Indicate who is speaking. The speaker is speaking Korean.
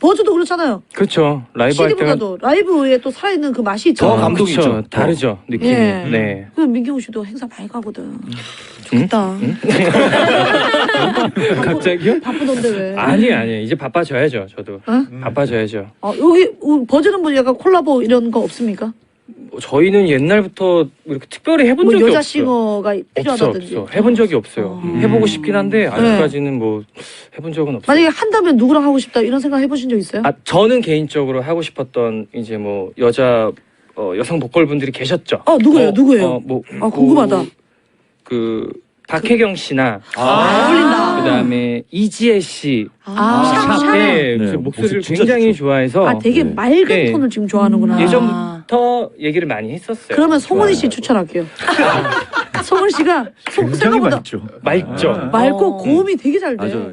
Speaker 1: 버즈도 그렇잖아요.
Speaker 2: 그렇죠. 라이브 할 때가
Speaker 1: CD보다도 라이브에 또 살아있는 그 맛이
Speaker 3: 더
Speaker 1: 있잖아요.
Speaker 3: 감동이
Speaker 2: 그쵸.
Speaker 3: 있죠.
Speaker 2: 다르죠. 느낌이.
Speaker 1: 예.
Speaker 2: 네.
Speaker 1: 그 민경우 씨도 행사 많이 가거든. 좋겠다.
Speaker 2: 갑자기요?
Speaker 1: 바쁘던데 왜?
Speaker 2: 아니 아니 이제 바빠져야죠. 저도
Speaker 1: 어?
Speaker 2: 바빠져야죠.
Speaker 1: 어, 여기 어, 버즈는 뭐 약간 콜라보 이런 거 없습니까?
Speaker 2: 뭐 저희는 옛날부터 이렇게 특별히 해본
Speaker 1: 뭐
Speaker 2: 적이
Speaker 1: 여자
Speaker 2: 없어요.
Speaker 1: 싱어가
Speaker 2: 없어
Speaker 1: 필요하다든지.
Speaker 2: 없어. 해본 적이 없어요.
Speaker 1: 어.
Speaker 2: 해보고 싶긴 한데 아직까지는 뭐 해본 적은 없어요.
Speaker 1: 만약에 한다면 누구랑 하고 싶다 이런 생각 해보신 적 있어요?
Speaker 2: 아 저는 개인적으로 하고 싶었던 이제 뭐 여자 어, 여성 보컬 분들이 계셨죠.
Speaker 1: 어 누구예요?
Speaker 2: 어,
Speaker 1: 누구예요?
Speaker 2: 어, 뭐
Speaker 1: 아, 궁금하다.
Speaker 2: 그 박혜경 씨나
Speaker 1: 아, 어울린다.
Speaker 2: 그다음에 이지혜 씨,
Speaker 1: 아, 샵, 샵.
Speaker 2: 네,
Speaker 3: 네,
Speaker 2: 그 목소리를
Speaker 3: 목소리 진짜
Speaker 2: 굉장히
Speaker 3: 좋죠.
Speaker 2: 좋아해서
Speaker 1: 아 되게
Speaker 3: 네.
Speaker 1: 맑은
Speaker 2: 네.
Speaker 1: 톤을 지금 좋아하는구나.
Speaker 2: 예전부터 얘기를 많이 했었어요.
Speaker 1: 그러면 송은이 씨
Speaker 3: 좋아요.
Speaker 1: 추천할게요. 송은 씨가 송-
Speaker 3: 굉장히
Speaker 1: 생각보다
Speaker 3: 맑죠.
Speaker 2: 맑죠.
Speaker 3: 아.
Speaker 1: 맑고
Speaker 4: 어.
Speaker 1: 고음이 되게 잘 돼.
Speaker 3: 맞아요.